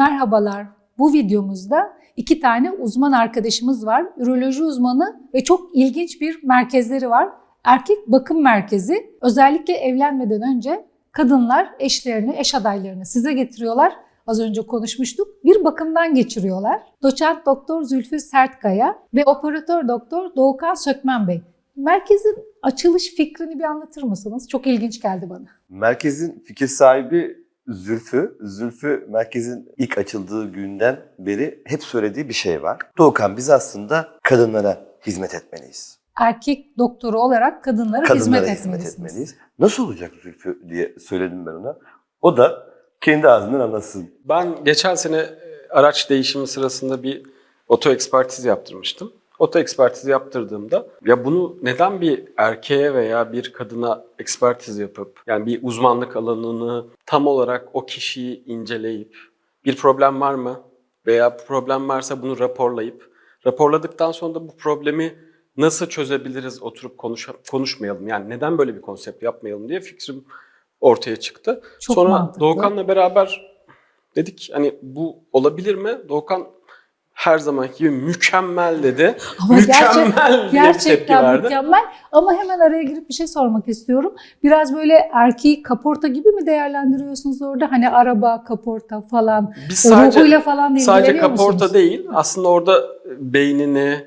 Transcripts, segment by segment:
Merhabalar. Bu videomuzda iki tane uzman arkadaşımız var. Üroloji uzmanı ve çok ilginç bir merkezleri var. Erkek bakım merkezi. Özellikle evlenmeden önce kadınlar eşlerini, eş adaylarını size getiriyorlar. Az önce konuşmuştuk. Bir bakımdan geçiriyorlar. Doçent Doktor Zülfü Sertkaya ve operatör doktor Doğukan Sökmen Bey. Merkezin açılış fikrini bir anlatır mısınız? Çok ilginç geldi bana. Merkezin fikir sahibi Zülfü. Zülfü merkezin ilk açıldığı günden beri hep söylediği bir şey var. Doğukan biz aslında kadınlara hizmet etmeliyiz. Erkek doktoru olarak kadınlara, Kadınlara hizmet, hizmet, etmelisiniz. etmeliyiz. Nasıl olacak Zülfü diye söyledim ben ona. O da kendi ağzından anlasın. Ben geçen sene e, araç değişimi sırasında bir oto ekspertiz yaptırmıştım. Oto ekspertizi yaptırdığımda ya bunu neden bir erkeğe veya bir kadına ekspertiz yapıp yani bir uzmanlık alanını tam olarak o kişiyi inceleyip bir problem var mı veya problem varsa bunu raporlayıp raporladıktan sonra da bu problemi nasıl çözebiliriz oturup konuş konuşmayalım yani neden böyle bir konsept yapmayalım diye fikrim ortaya çıktı. Çok Sonra mantıklı. Doğukan'la beraber dedik hani bu olabilir mi? Doğukan her zamanki gibi mükemmel dedi. Ama mükemmel tepki Gerçekten verdi. mükemmel. Ama hemen araya girip bir şey sormak istiyorum. Biraz böyle erkeği kaporta gibi mi değerlendiriyorsunuz orada? Hani araba, kaporta falan. Biz sadece Ruhuyla falan da sadece ilgileniyor kaporta musunuz? değil, aslında orada beynini,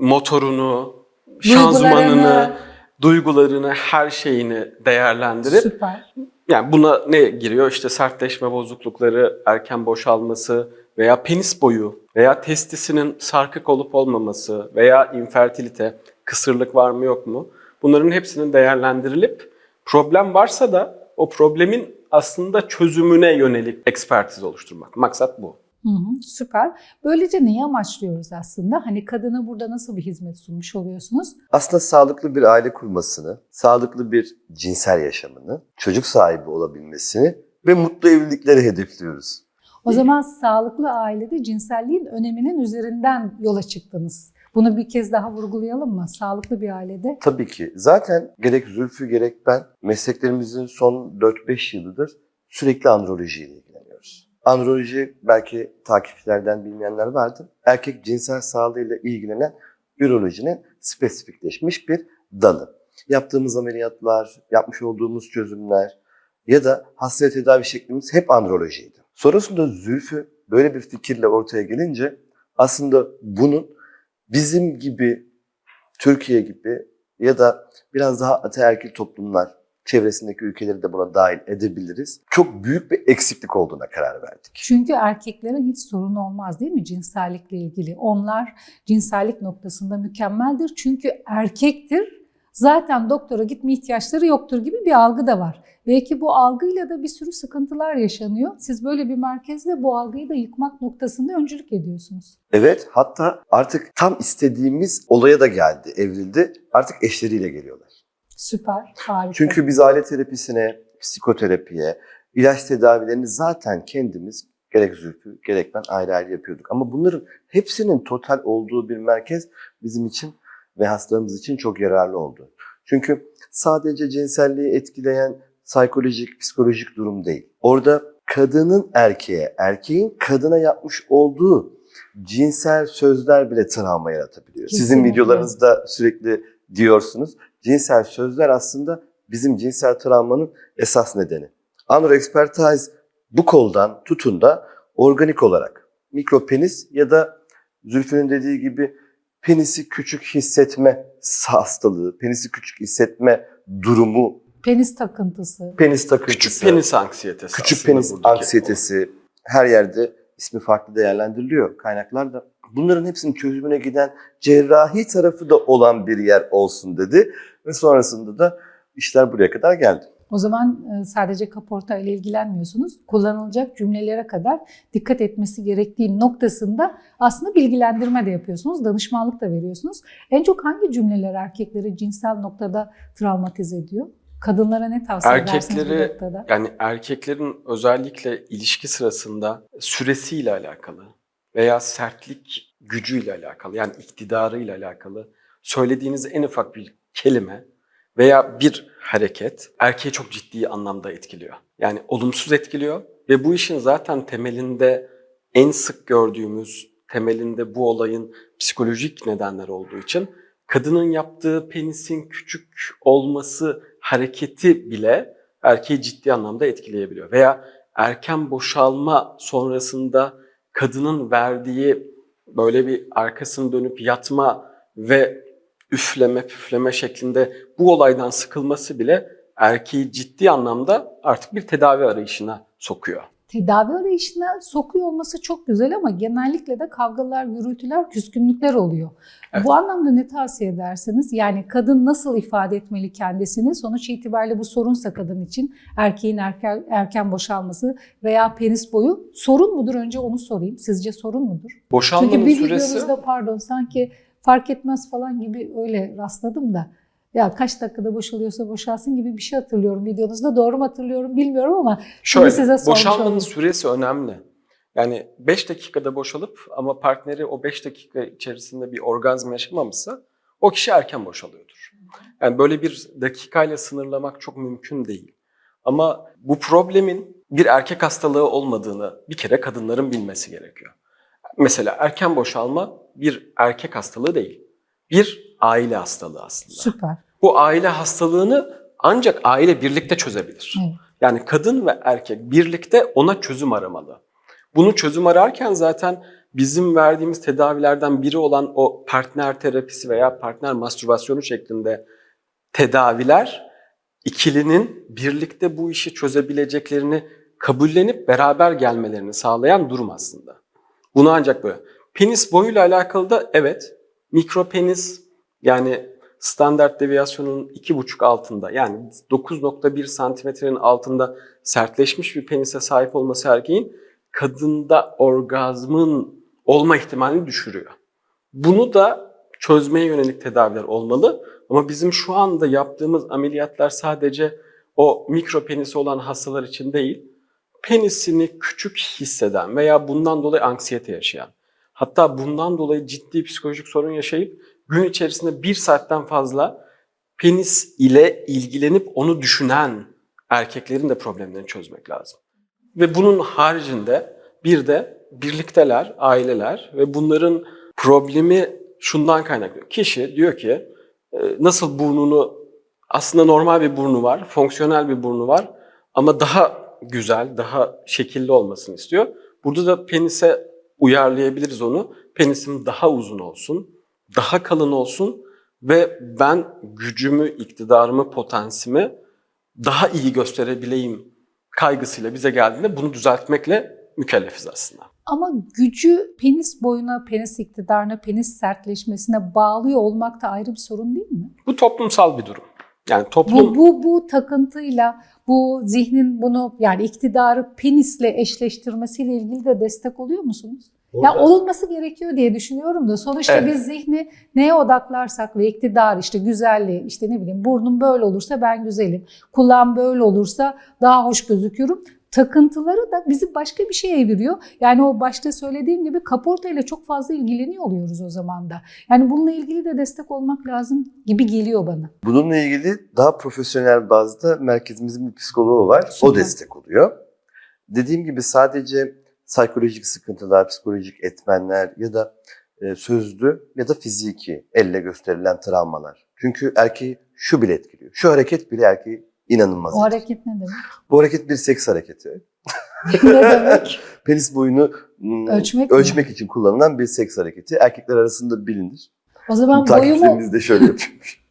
motorunu, şanzımanını, duygularını, her şeyini değerlendirip Süper. Yani buna ne giriyor? İşte sertleşme bozuklukları, erken boşalması veya penis boyu veya testisinin sarkık olup olmaması veya infertilite, kısırlık var mı yok mu? Bunların hepsinin değerlendirilip problem varsa da o problemin aslında çözümüne yönelik ekspertiz oluşturmak. Maksat bu. Hı hı, süper. Böylece neyi amaçlıyoruz aslında? Hani kadına burada nasıl bir hizmet sunmuş oluyorsunuz? Aslında sağlıklı bir aile kurmasını, sağlıklı bir cinsel yaşamını, çocuk sahibi olabilmesini ve mutlu evlilikleri hedefliyoruz. O zaman sağlıklı ailede cinselliğin öneminin üzerinden yola çıktınız. Bunu bir kez daha vurgulayalım mı? Sağlıklı bir ailede Tabii ki. Zaten gerek Zülfü gerek ben mesleklerimizin son 4-5 yılıdır sürekli androlojiyle ilgileniyoruz. Androloji belki takipçilerden bilmeyenler vardır. Erkek cinsel sağlığıyla ilgilenen ürolojinin spesifikleşmiş bir dalı. Yaptığımız ameliyatlar, yapmış olduğumuz çözümler ya da hasta tedavi şeklimiz hep androlojiydi. Sonrasında Zülfü böyle bir fikirle ortaya gelince aslında bunun bizim gibi Türkiye gibi ya da biraz daha ataerkil toplumlar çevresindeki ülkeleri de buna dahil edebiliriz. Çok büyük bir eksiklik olduğuna karar verdik. Çünkü erkeklerin hiç sorun olmaz değil mi cinsellikle ilgili? Onlar cinsellik noktasında mükemmeldir. Çünkü erkektir. Zaten doktora gitme ihtiyaçları yoktur gibi bir algı da var. Belki bu algıyla da bir sürü sıkıntılar yaşanıyor. Siz böyle bir merkezde bu algıyı da yıkmak noktasında öncülük ediyorsunuz. Evet hatta artık tam istediğimiz olaya da geldi, evrildi. Artık eşleriyle geliyorlar. Süper, harika. Çünkü biz aile terapisine, psikoterapiye, ilaç tedavilerini zaten kendimiz gerek Zülfü gerek ben ayrı ayrı yapıyorduk. Ama bunların hepsinin total olduğu bir merkez bizim için ve hastalarımız için çok yararlı oldu. Çünkü sadece cinselliği etkileyen psikolojik, psikolojik durum değil. Orada kadının erkeğe, erkeğin kadına yapmış olduğu cinsel sözler bile travma yaratabiliyor. Sizin Kesinlikle. videolarınızda sürekli diyorsunuz. Cinsel sözler aslında bizim cinsel travmanın esas nedeni. Andro Expertise bu koldan tutun da organik olarak mikropenis ya da Zülfü'nün dediği gibi penisi küçük hissetme hastalığı, penisi küçük hissetme durumu, Penis takıntısı. penis takıntısı, Küçük penis anksiyetesi. küçük penis anksiyetesi her yerde ismi farklı değerlendiriliyor kaynaklarda. Bunların hepsinin çözümüne giden cerrahi tarafı da olan bir yer olsun dedi ve sonrasında da işler buraya kadar geldi. O zaman e, sadece kaporta ile ilgilenmiyorsunuz. Kullanılacak cümlelere kadar dikkat etmesi gerektiği noktasında aslında bilgilendirme de yapıyorsunuz, danışmanlık da veriyorsunuz. En çok hangi cümleler erkekleri cinsel noktada travmatize ediyor? Kadınlara ne tavsiye edersiniz bu Erkekleri yani erkeklerin özellikle ilişki sırasında süresiyle alakalı veya sertlik gücüyle alakalı yani iktidarıyla alakalı söylediğiniz en ufak bir kelime veya bir hareket erkeği çok ciddi anlamda etkiliyor. Yani olumsuz etkiliyor ve bu işin zaten temelinde en sık gördüğümüz temelinde bu olayın psikolojik nedenler olduğu için kadının yaptığı penisin küçük olması hareketi bile erkeği ciddi anlamda etkileyebiliyor. Veya erken boşalma sonrasında kadının verdiği böyle bir arkasını dönüp yatma ve üfleme püfleme şeklinde bu olaydan sıkılması bile erkeği ciddi anlamda artık bir tedavi arayışına sokuyor. Tedavi arayışına sokuyor olması çok güzel ama genellikle de kavgalar, gürültüler, küskünlükler oluyor. Evet. Bu anlamda ne tavsiye edersiniz? Yani kadın nasıl ifade etmeli kendisini? Sonuç itibariyle bu sorunsa kadın için erkeğin erken, erken boşalması veya penis boyu sorun mudur? Önce onu sorayım. Sizce sorun mudur? Çünkü Boşalmanın bir süresi videonuzda pardon sanki fark etmez falan gibi öyle rastladım da ya kaç dakikada boşalıyorsa boşalsın gibi bir şey hatırlıyorum videonuzda. Doğru mu hatırlıyorum bilmiyorum ama şöyle size boşalmanın olayım. süresi önemli. Yani 5 dakikada boşalıp ama partneri o 5 dakika içerisinde bir orgazm yaşamamışsa o kişi erken boşalıyordur. Yani böyle bir dakikayla sınırlamak çok mümkün değil. Ama bu problemin bir erkek hastalığı olmadığını bir kere kadınların bilmesi gerekiyor. Mesela erken boşalma bir erkek hastalığı değil. Bir aile hastalığı aslında. süper. Bu aile hastalığını ancak aile birlikte çözebilir. Evet. Yani kadın ve erkek birlikte ona çözüm aramalı. Bunu çözüm ararken zaten bizim verdiğimiz tedavilerden biri olan o partner terapisi veya partner mastürbasyonu şeklinde tedaviler ikilinin birlikte bu işi çözebileceklerini kabullenip beraber gelmelerini sağlayan durum aslında. Bunu ancak böyle. Penis boyuyla alakalı da evet mikro penis yani standart deviyasyonun 2,5 altında yani 9.1 santimetrenin altında sertleşmiş bir penise sahip olması erkeğin kadında orgazmın olma ihtimalini düşürüyor. Bunu da çözmeye yönelik tedaviler olmalı. Ama bizim şu anda yaptığımız ameliyatlar sadece o mikro penisi olan hastalar için değil, penisini küçük hisseden veya bundan dolayı anksiyete yaşayan, hatta bundan dolayı ciddi psikolojik sorun yaşayıp gün içerisinde bir saatten fazla penis ile ilgilenip onu düşünen erkeklerin de problemlerini çözmek lazım. Ve bunun haricinde bir de birlikteler, aileler ve bunların problemi şundan kaynaklı. Kişi diyor ki e, nasıl burnunu aslında normal bir burnu var, fonksiyonel bir burnu var ama daha güzel, daha şekilli olmasını istiyor. Burada da penise uyarlayabiliriz onu. Penisim daha uzun olsun, daha kalın olsun ve ben gücümü, iktidarımı, potansimi daha iyi gösterebileyim kaygısıyla bize geldiğinde bunu düzeltmekle mükellefiz aslında. Ama gücü penis boyuna, penis iktidarına, penis sertleşmesine bağlıyor olmak da ayrı bir sorun değil mi? Bu toplumsal bir durum. Yani toplum Bu, bu, bu takıntıyla, bu zihnin bunu yani iktidarı penisle eşleştirmesiyle ilgili de destek oluyor musunuz? Ya olunması gerekiyor diye düşünüyorum da sonuçta Evet. biz zihni neye odaklarsak ve iktidar işte güzelliği işte ne bileyim burnum böyle olursa ben güzelim. Kulağım böyle olursa daha hoş gözüküyorum. Takıntıları da bizi başka bir şeye eviriyor. Yani o başta söylediğim gibi kaporta ile çok fazla ilgileniyor oluyoruz o zaman da. Yani bununla ilgili de destek olmak lazım gibi geliyor bana. Bununla ilgili daha profesyonel bazda merkezimizin bir psikoloğu var. O Süper. destek oluyor. Dediğim gibi sadece psikolojik sıkıntılar, psikolojik etmenler ya da e, sözlü ya da fiziki elle gösterilen travmalar. Çünkü erkeği şu bile etkiliyor. Şu hareket bile erkeği inanılmaz. O hareket ne demek? Bu hareket bir seks hareketi. ne demek? Penis boyunu Ölçmek mi? ölçmek için kullanılan bir seks hareketi. Erkekler arasında bilinir. O zaman boyumu de şöyle yapıyormuş.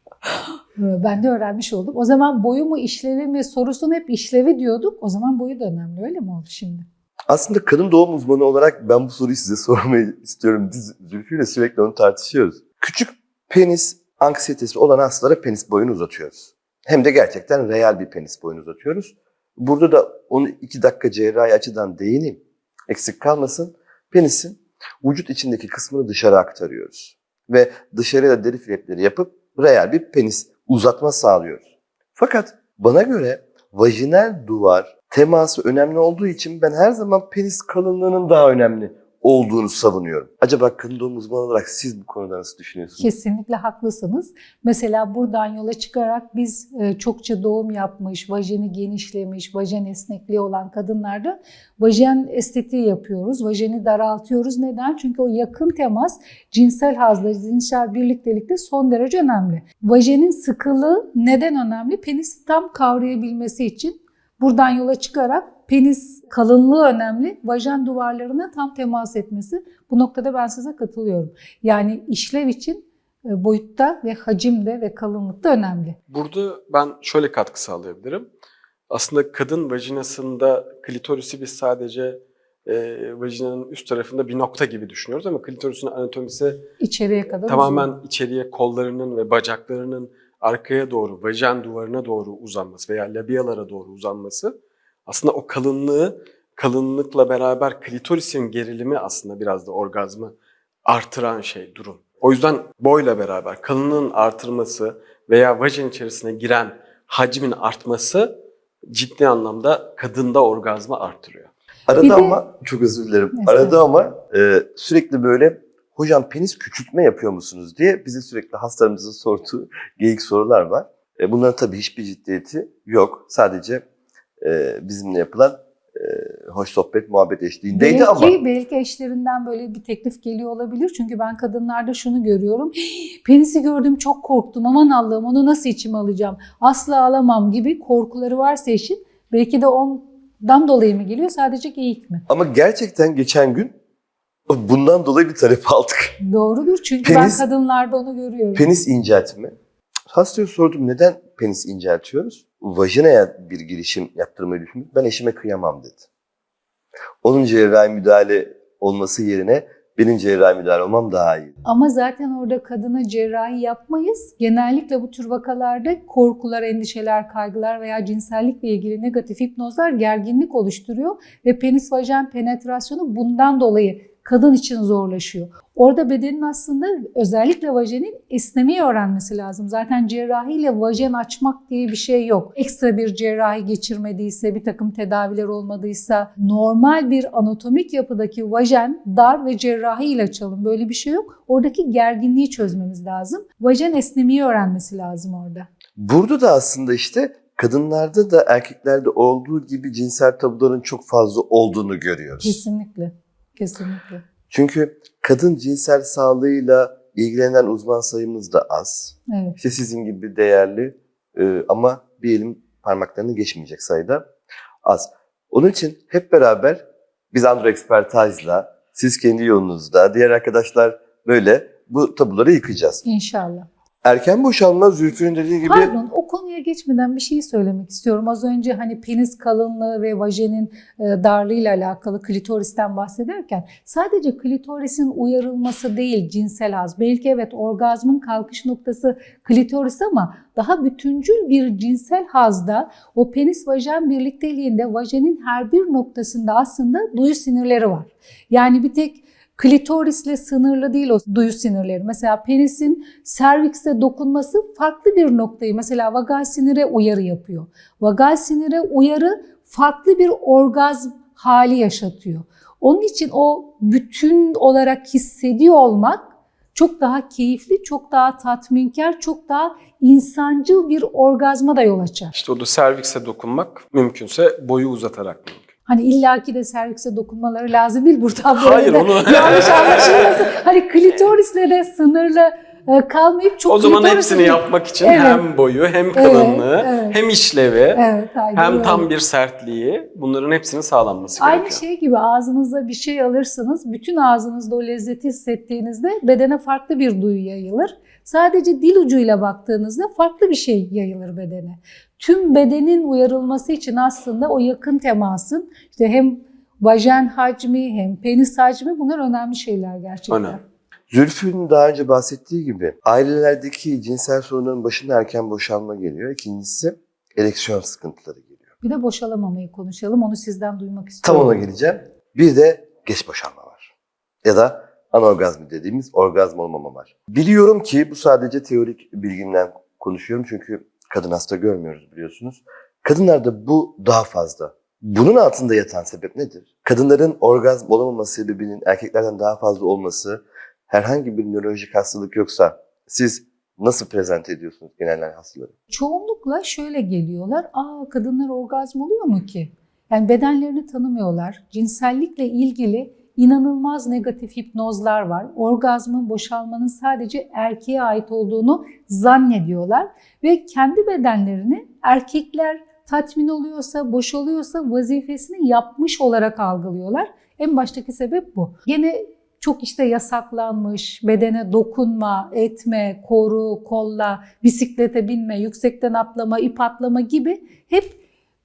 ben de öğrenmiş oldum. O zaman boyu mu işlevi mi sorusunu hep işlevi diyorduk. O zaman boyu da önemli öyle mi oldu şimdi? Aslında kadın doğum uzmanı olarak ben bu soruyu size sormayı istiyorum. Biz Zülfü'yle sürekli onu tartışıyoruz. Küçük penis anksiyetesi olan hastalara penis boyunu uzatıyoruz. Hem de gerçekten real bir penis boyunu uzatıyoruz. Burada da onu iki dakika cerrahi açıdan değineyim. Eksik kalmasın. Penisin vücut içindeki kısmını dışarı aktarıyoruz. Ve dışarıya deri filetleri yapıp real bir penis uzatma sağlıyoruz. Fakat bana göre vajinal duvar teması önemli olduğu için ben her zaman penis kalınlığının daha önemli olduğunu savunuyorum. Acaba kadın doğum uzmanı olarak siz bu konuda nasıl düşünüyorsunuz? Kesinlikle haklısınız. Mesela buradan yola çıkarak biz e, çokça doğum yapmış, vajeni genişlemiş, vajen esnekliği olan kadınlarda vajen estetiği yapıyoruz. Vajeni daraltıyoruz. Neden? Çünkü o yakın temas cinsel hazda, cinsel birliktelikte son derece önemli. Vajenin sıkılığı neden önemli? Penisi tam kavrayabilmesi için Buradan yola çıkarak penis kalınlığı önemli. Vajen duvarlarına tam temas etmesi. Bu noktada ben size katılıyorum. Yani işlev için e, boyutta ve hacimde ve kalınlıkta önemli. Burada ben şöyle katkı sağlayabilirim. Aslında kadın vajinasında klitorisi biz sadece e, vajinanın üst tarafında bir nokta gibi düşünüyoruz ama klitorisin anatomisi İçeriye kadar tamamen uzun. içeriye kollarının ve bacaklarının arkaya doğru, vajen duvarına doğru uzanması veya labiyalara doğru uzanması aslında o kalınlığı, kalınlıkla beraber klitorisin gerilimi aslında biraz da orgazmı artıran şey, durum. O yüzden boyla beraber kalınlığın artırması veya vajin içerisine giren hacmin artması ciddi anlamda kadında orgazmı artırıyor. Arada de- ama çok özür dilerim. Mesela- Arada ama e, sürekli böyle hocam penis küçültme yapıyor musunuz diye bize sürekli hastalarımızın sorduğu geyik sorular var. E, bunların tabii hiçbir ciddiyeti yok. Sadece e, bizimle yapılan e, hoş sohbet, muhabbet eşliğindeydi belki, ama belki eşlerinden böyle bir teklif geliyor olabilir. Çünkü ben kadınlarda şunu görüyorum. Penisi gördüm çok korktum. Aman Allah'ım onu nasıl içime alacağım? Asla alamam gibi korkuları varsa eşin belki de ondan dolayı mı geliyor? Sadece geyik mi? ama gerçekten geçen gün bundan dolayı bir talep aldık. Doğrudur çünkü Penis- ben kadınlarda onu görüyorum. Penis inceltme. Hastaya sordum neden penis inceltiyoruz? Vajinaya bir girişim yaptırmayı düşündük. Ben eşime kıyamam dedi. Onun cerrahi müdahale olması yerine benim cerrahi müdahale olmam daha iyi. Ama zaten orada kadına cerrahi yapmayız. Genellikle bu tür vakalarda korkular, endişeler, kaygılar veya cinsellikle ilgili negatif hipnozlar gerginlik oluşturuyor ve penis vajen penetrasyonu bundan dolayı kadın için zorlaşıyor. Orada bedenin aslında özellikle vajenin esnemeyi öğrenmesi lazım. Zaten cerrahiyle vajen açmak diye bir şey yok. Ekstra bir cerrahi geçirmediyse, bir takım tedaviler olmadıysa, normal bir anatomik yapıdaki vajen dar ve cerrahi ile açalım. Böyle bir şey yok. Oradaki gerginliği çözmemiz lazım. Vajen esnemeyi öğrenmesi lazım orada. Burada da aslında işte kadınlarda da erkeklerde olduğu gibi cinsel tabuların çok fazla olduğunu görüyoruz. Kesinlikle. Kesinlikle. Çünkü kadın cinsel sağlığıyla ilgilenen uzman sayımız da az. Evet. İşte sizin gibi değerli e, ama bir elin parmaklarını geçmeyecek sayıda az. Onun için hep beraber biz Andro Expertise'la, siz kendi yolunuzda, diğer arkadaşlar böyle bu tabuları yıkacağız. İnşallah. Erken boşalma Zülfü'nün dediği gibi Pardon konuya geçmeden bir şey söylemek istiyorum. Az önce hani penis kalınlığı ve vajenin e, darlığıyla alakalı klitoristen bahsederken sadece klitorisin uyarılması değil cinsel haz. Belki evet orgazmın kalkış noktası klitoris ama daha bütüncül bir cinsel hazda o penis vajen birlikteliğinde vajenin her bir noktasında aslında duyu sinirleri var. Yani bir tek klitorisle sınırlı değil o duyu sinirleri. Mesela penisin servikse dokunması farklı bir noktayı mesela vagal sinire uyarı yapıyor. Vagal sinire uyarı farklı bir orgazm hali yaşatıyor. Onun için o bütün olarak hissediyor olmak çok daha keyifli, çok daha tatminkar, çok daha insancıl bir orgazma da yol açar. İşte o da servikse dokunmak mümkünse boyu uzatarak mümkün. Hani illaki de servikse dokunmaları lazım değil buradan böyle Hayır, de onu- yanlış anlaşılmasın. Hani klitorisle de sınırlı e, kalmayıp çok o zaman hepsini yapmak için Evet. hem boyu hem kalınlığı evet. hem işlevi Evet, aynen hem öyle. tam bir sertliği bunların hepsinin sağlanması Aynı gerekiyor. şey gibi ağzınızda bir şey alırsınız. Bütün ağzınızda o lezzeti hissettiğinizde bedene farklı bir duyu yayılır. Sadece dil ucuyla baktığınızda farklı bir şey yayılır bedene. Tüm bedenin uyarılması için aslında o yakın temasın işte hem vajen hacmi hem penis hacmi bunlar önemli şeyler gerçekten. Önemli. Zülfü'nün daha önce bahsettiği gibi ailelerdeki cinsel sorunların başında erken boşalma geliyor. İkincisi ereksiyon sıkıntıları geliyor. Bir de boşalamamayı konuşalım. Onu sizden duymak Tam istiyorum. ona geleceğim. Bir de geç boşalma var. Ya da anorgazmi dediğimiz orgazm olmama var. Biliyorum ki bu sadece teorik bilgimden konuşuyorum çünkü kadın hasta görmüyoruz biliyorsunuz. Kadınlarda bu daha fazla. Bunun altında yatan sebep nedir? Kadınların orgazm olamaması sebebinin erkeklerden daha fazla olması herhangi bir nörolojik hastalık yoksa siz nasıl prezente ediyorsunuz genel hastaları? Çoğunlukla şöyle geliyorlar. Aa kadınlar orgazm oluyor mu ki? Yani bedenlerini tanımıyorlar. Cinsellikle ilgili inanılmaz negatif hipnozlar var. Orgazmın, boşalmanın sadece erkeğe ait olduğunu zannediyorlar ve kendi bedenlerini erkekler tatmin oluyorsa, boşalıyorsa vazifesini yapmış olarak algılıyorlar. En baştaki sebep bu. Gene çok işte yasaklanmış, bedene dokunma, etme, koru, kolla, bisiklete binme, yüksekten atlama, ip atlama gibi hep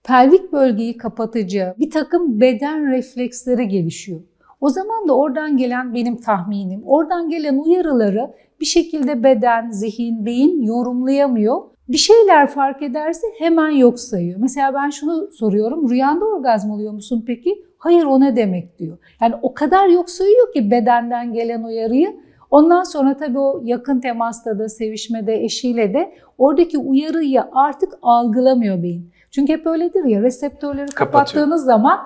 pelvik bölgeyi kapatıcı bir takım beden refleksleri gelişiyor. O zaman da oradan gelen benim tahminim, oradan gelen uyarıları bir şekilde beden, zihin, beyin yorumlayamıyor. Bir şeyler fark ederse hemen yok sayıyor. Mesela ben şunu soruyorum, rüyanda orgazm oluyor musun peki? Hayır o ne demek diyor. Yani o kadar yok sayıyor ki bedenden gelen uyarıyı. Ondan sonra tabii o yakın temasta da, sevişmede, eşiyle de oradaki uyarıyı artık algılamıyor beyin. Çünkü hep öyledir ya reseptörleri Kapatıyor. kapattığınız zaman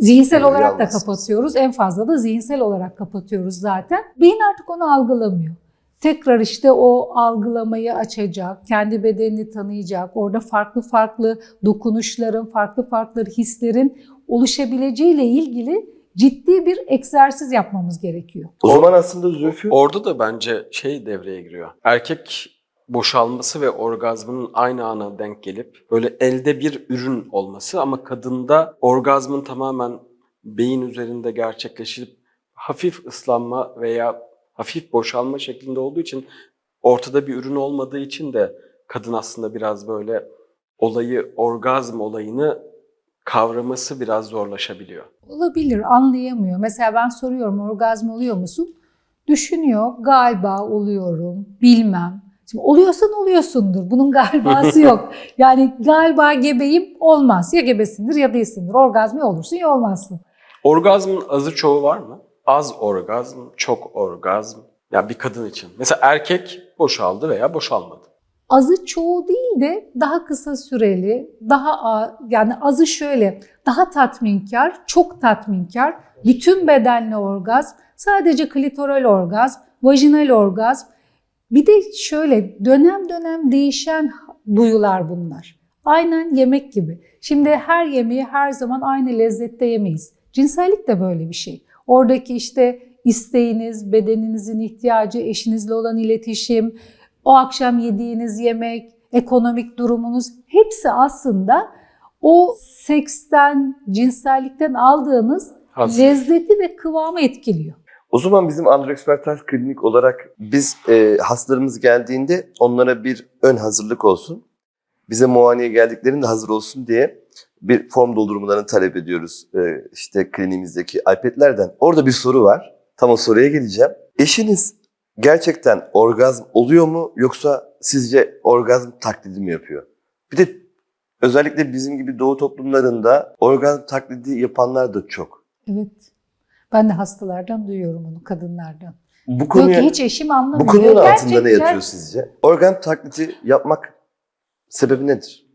zihinsel Uyarı olarak da kapatıyoruz. En fazla da zihinsel olarak kapatıyoruz zaten. Beyin artık onu algılamıyor. Tekrar işte o algılamayı açacak, kendi bedenini tanıyacak, orada farklı farklı dokunuşların, farklı farklı hislerin oluşabileceğiyle ilgili ciddi bir egzersiz yapmamız gerekiyor. O zaman aslında Zülfü Orada da bence şey devreye giriyor. Erkek boşalması ve orgazmının aynı ana denk gelip böyle elde bir ürün olması ama kadında orgazmın tamamen beyin üzerinde gerçekleşip hafif ıslanma veya hafif boşalma şeklinde olduğu için ortada bir ürün olmadığı için de kadın aslında biraz böyle olayı, orgazm olayını kavraması biraz zorlaşabiliyor. Olabilir, anlayamıyor. Mesela ben soruyorum orgazm oluyor musun? Düşünüyor, galiba oluyorum, bilmem. Şimdi oluyorsan oluyorsundur. Bunun galibası yok. Yani galiba gebeyim olmaz. Ya gebesindir ya değilsindir. Orgazmı olursun ya olmazsın. Orgazmın azı çoğu var mı? Az orgazm, çok orgazm. Ya bir kadın için. Mesela erkek boşaldı veya boşalmadı. Azı çoğu değil de daha kısa süreli, daha yani azı şöyle, daha tatminkar, çok tatminkar, bütün bedenli orgazm, sadece klitoral orgazm, vajinal orgazm. Bir de şöyle dönem dönem değişen duyular bunlar. Aynen yemek gibi. Şimdi her yemeği her zaman aynı lezzette yemeyiz. Cinsellik de böyle bir şey. Oradaki işte isteğiniz, bedeninizin ihtiyacı, eşinizle olan iletişim, o akşam yediğiniz yemek, ekonomik durumunuz hepsi aslında o seksten, cinsellikten aldığınız Haz. lezzeti ve kıvamı etkiliyor. O zaman bizim Androexpertaz Klinik olarak biz e, hastalarımız geldiğinde onlara bir ön hazırlık olsun. Bize muayeneye geldiklerinde hazır olsun diye bir form doldurmalarını talep ediyoruz e, işte kliniğimizdeki iPad'lerden. Orada bir soru var. Tam o soruya geleceğim. Eşiniz gerçekten orgazm oluyor mu yoksa sizce orgazm taklidi mi yapıyor? Bir de özellikle bizim gibi doğu toplumlarında orgazm taklidi yapanlar da çok. Evet. Ben de hastalardan duyuyorum onu, kadınlardan. Bu Diyor konuya ki hiç eşim anlamıyor. Bu konunun altında ne yatıyor sizce? Organ taklidi yapmak sebebi nedir?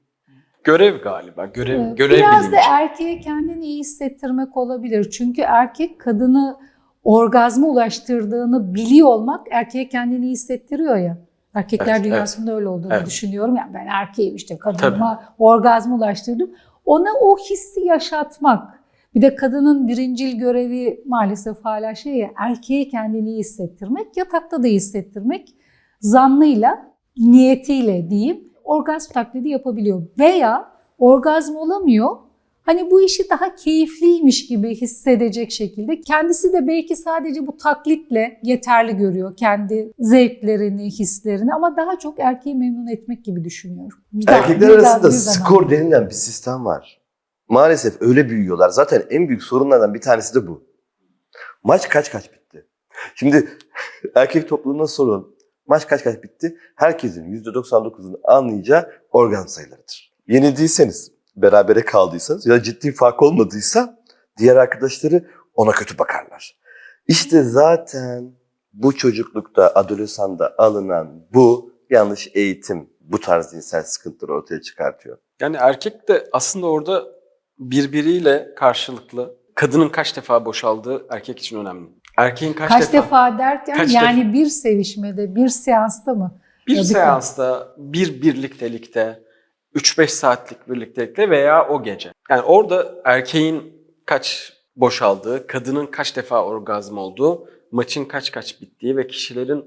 Görev galiba. Görev, Evet, görev Biraz bilinci. da erkeğe kendini iyi hissettirmek olabilir. Çünkü erkek kadını orgazma ulaştırdığını biliyor olmak erkeğe kendini iyi hissettiriyor ya. Erkekler Evet, dünyasında öyle olduğunu Evet. düşünüyorum. Yani ben erkeğim işte kadınıma orgazma ulaştırdım. Ona o hissi yaşatmak. Bir de kadının birincil görevi maalesef hala şey ya erkeğe kendini iyi hissettirmek, yatakta da iyi hissettirmek. Zannıyla, niyetiyle diyeyim orgazm taklidi yapabiliyor. Veya orgazm olamıyor. Hani bu işi daha keyifliymiş gibi hissedecek şekilde kendisi de belki sadece bu taklitle yeterli görüyor kendi zevklerini, hislerini ama daha çok erkeği memnun etmek gibi düşünüyorum. Bir Erkekler daha- arasında skor denilen bir sistem var. Maalesef öyle büyüyorlar. Zaten en büyük sorunlardan bir tanesi de bu. Maç kaç kaç bitti? Şimdi erkek topluluğuna sorun. Maç kaç kaç bitti? Herkesin %99'unu anlayacağı organ sayılarıdır. Yenildiyseniz, berabere kaldıysanız ya da ciddi fark olmadıysa diğer arkadaşları ona kötü bakarlar. İşte zaten bu çocuklukta, adolesanda alınan bu yanlış eğitim bu tarz cinsel sıkıntıları ortaya çıkartıyor. Yani erkek de aslında orada birbiriyle karşılıklı kadının kaç defa boşaldığı erkek için önemli. Erkeğin kaç, Kaç, defa, derken Kaç yani bir sevişmede, bir seansta mı? Bir Ya bir seansta, bir birliktelikte, 3-5 saatlik birliktelikte veya o gece. Yani orada erkeğin kaç boşaldığı, kadının kaç defa orgazm olduğu, maçın kaç kaç bittiği ve kişilerin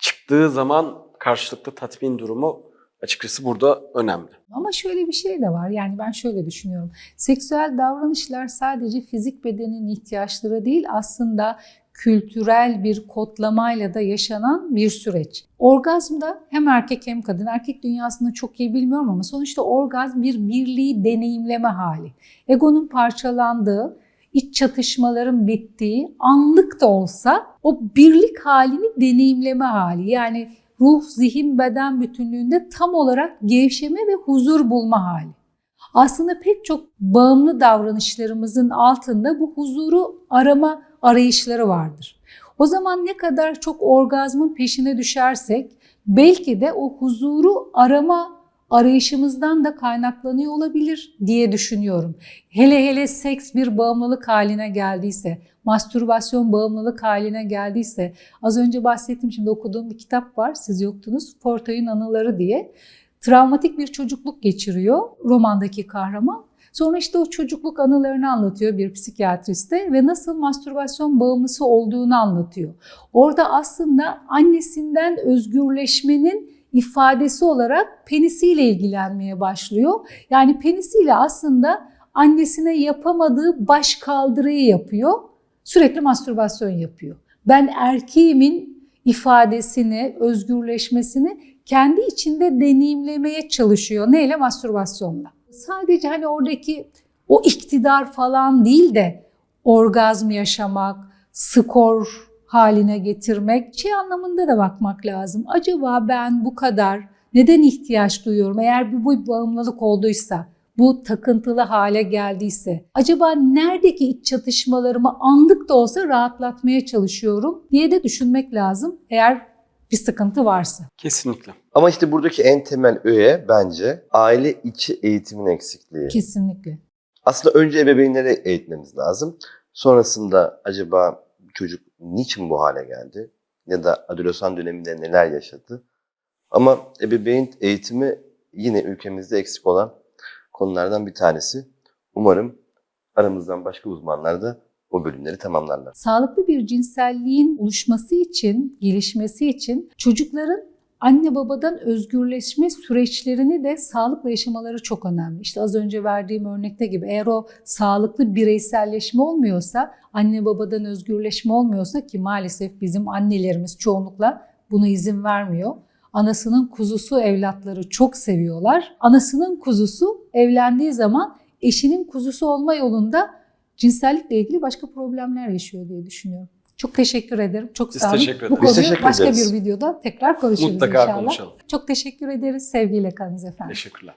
çıktığı zaman karşılıklı tatmin durumu açıkçası burada önemli. Ama şöyle bir şey de var. Yani ben şöyle düşünüyorum. Seksüel davranışlar sadece fizik bedenin ihtiyaçları değil aslında kültürel bir kodlamayla da yaşanan bir süreç. Orgazmda hem erkek hem kadın, erkek dünyasını çok iyi bilmiyorum ama sonuçta orgazm bir birliği deneyimleme hali. Egonun parçalandığı, iç çatışmaların bittiği, anlık da olsa o birlik halini deneyimleme hali. Yani ruh, zihin, beden bütünlüğünde tam olarak gevşeme ve huzur bulma hali. Aslında pek çok bağımlı davranışlarımızın altında bu huzuru arama arayışları vardır. O zaman ne kadar çok orgazmın peşine düşersek belki de o huzuru arama arayışımızdan da kaynaklanıyor olabilir diye düşünüyorum. Hele hele seks bir bağımlılık haline geldiyse, mastürbasyon bağımlılık haline geldiyse, az önce bahsettiğim şimdi okuduğum bir kitap var, siz yoktunuz, Fortay'ın Anıları diye. Travmatik bir çocukluk geçiriyor romandaki kahraman. Sonra işte o çocukluk anılarını anlatıyor bir psikiyatriste ve nasıl mastürbasyon bağımlısı olduğunu anlatıyor. Orada aslında annesinden özgürleşmenin ifadesi olarak penisiyle ilgilenmeye başlıyor. Yani penisiyle aslında annesine yapamadığı baş kaldırıyı yapıyor. Sürekli mastürbasyon yapıyor. Ben erkeğimin ifadesini, özgürleşmesini kendi içinde deneyimlemeye çalışıyor. Neyle? Mastürbasyonla. Sadece hani oradaki o iktidar falan değil de orgazm yaşamak, skor haline getirmek şey anlamında da bakmak lazım. Acaba ben bu kadar neden ihtiyaç duyuyorum? Eğer bu, bu bağımlılık olduysa, bu takıntılı hale geldiyse, acaba neredeki iç çatışmalarımı anlık da olsa rahatlatmaya çalışıyorum diye de düşünmek lazım eğer bir sıkıntı varsa. Kesinlikle. Ama işte buradaki en temel öğe bence aile içi eğitimin eksikliği. Kesinlikle. Aslında önce ebeveynleri eğitmemiz lazım. Sonrasında acaba çocuk niçin bu hale geldi? Ya da adolesan döneminde neler yaşadı? Ama ebeveyn eğitimi yine ülkemizde eksik olan konulardan bir tanesi. Umarım aramızdan başka uzmanlar da o bölümleri tamamlarlar. Sağlıklı bir cinselliğin oluşması için, gelişmesi için çocukların anne babadan özgürleşme süreçlerini de sağlıkla yaşamaları çok önemli. İşte az önce verdiğim örnekte gibi eğer o sağlıklı bireyselleşme olmuyorsa, anne babadan özgürleşme olmuyorsa ki maalesef bizim annelerimiz çoğunlukla buna izin vermiyor. Anasının kuzusu evlatları çok seviyorlar. Anasının kuzusu evlendiği zaman eşinin kuzusu olma yolunda cinsellikle ilgili başka problemler yaşıyor diye düşünüyorum. Çok teşekkür ederim. Çok Biz sağ olun. teşekkür Bu ederiz. Biz konuyu teşekkür başka ederiz. bir videoda tekrar konuşuruz Mutlaka inşallah. konuşalım. Çok teşekkür ederiz. Sevgiyle kalınız efendim. Teşekkürler.